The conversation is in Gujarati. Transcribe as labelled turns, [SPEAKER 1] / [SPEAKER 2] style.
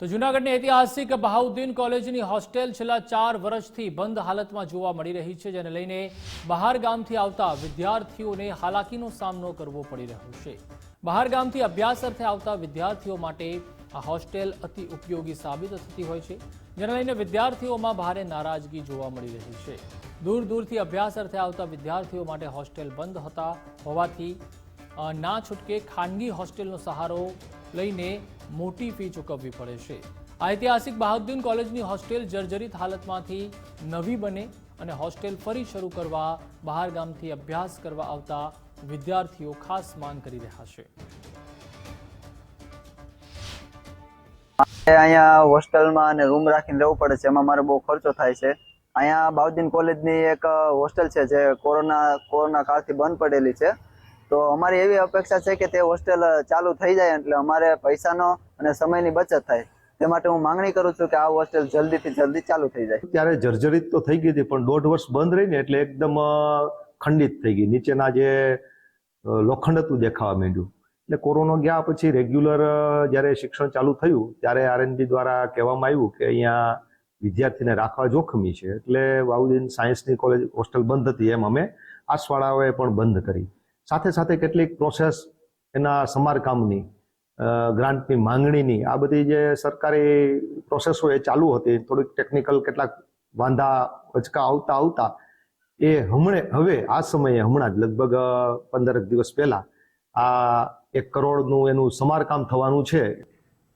[SPEAKER 1] તો જૂનાગઢની ઐતિહાસિક બહાઉદ્દીન કોલેજની હોસ્ટેલ છેલ્લા ચાર વર્ષથી બંધ હાલતમાં જોવા મળી રહી છે, જેને લઈને બહાર ગામથી આવતા વિદ્યાર્થીઓને હાલાકીનો સામનો કરવો પડી રહ્યો છે. બહાર ગામથી અભ્યાસ અર્થે આવતા વિદ્યાર્થીઓ માટે આ હોસ્ટેલ અતિ ઉપયોગી સાબિત થતી હોય છે, જેને લઈને વિદ્યાર્થીઓમાં ભારે નારાજગી જોવા મળી રહી છે. દૂર દૂરથી અભ્યાસ અર્થે આવતા વિદ્યાર્થીઓ માટે હોસ્ટેલ બંધ હતા હોવાથી ના છૂટકે ખાનગી હોસ્ટેલનો સહારો લઈને મોટી ફી ચૂકવવી પડે છે. ઐતિહાસિક બહાઉદ્દીન કોલેજની હોસ્ટેલ જર્જરિત હાલતમાંથી નવી બને અને હોસ્ટેલ ફરી શરૂ કરવા, બહાર ગામથી અભ્યાસ કરવા આવતા વિદ્યાર્થીઓ ખાસ માંગ કરી રહ્યા છે.
[SPEAKER 2] અહીંયા હોસ્ટેલમાં અને રૂમ રાખીને રહેવું પડે છે, એમાં મારે બહુ ખર્ચો થાય છે. અહીંયા બાઉદ્દીન કોલેજની એક હોસ્ટેલ છે, જે કોરોના કોરોના કાળથી બંધ પડેલી છે. તો અમારી એવી અપેક્ષા છે કે તે હોસ્ટેલ ચાલુ થઈ જાય એટલે અમારે પૈસાનો અને સમયની બચત થાય. તે માટે હું માંગણી કરું છું કે આ હોસ્ટેલ જલ્દીથી જલ્દી ચાલુ થઈ જાય.
[SPEAKER 3] ત્યારે જર્જરિત તો થઈ ગઈ હતી, પણ દોઢ વર્ષ બંધ રહીને એટલે એકદમ ખંડિત થઈ ગઈ. નીચેના જે લોખંડ હતું દેખાવા માંડ્યું. એટલે કોરોના ગયા પછી રેગ્યુલર જ્યારે શિક્ષણ ચાલુ થયું, ત્યારે આરએનજી દ્વારા કહેવામાં આવ્યું કે અહીંયા વિદ્યાર્થીને રાખવા જોખમી છે. એટલે વાઉદીન સાયન્સની કોલેજ, હોસ્ટેલ બંધ હતી એમ અમે આસવાળાઓએ પણ બંધ કરી. સાથે સાથે કેટલીક પ્રોસેસ એના સમારકામની ગ્રાન્ટની માંગણીની, આ બધી જે સરકારી પ્રોસેસો એ ચાલુ હતી. થોડીક ટેકનિકલ કેટલાક વાંધા વચકા આવતા આવતા એ હમણે, હવે આ સમયે હમણાં જ લગભગ પંદરક દિવસ પહેલા આ એક કરોડનું એનું સમારકામ થવાનું છે.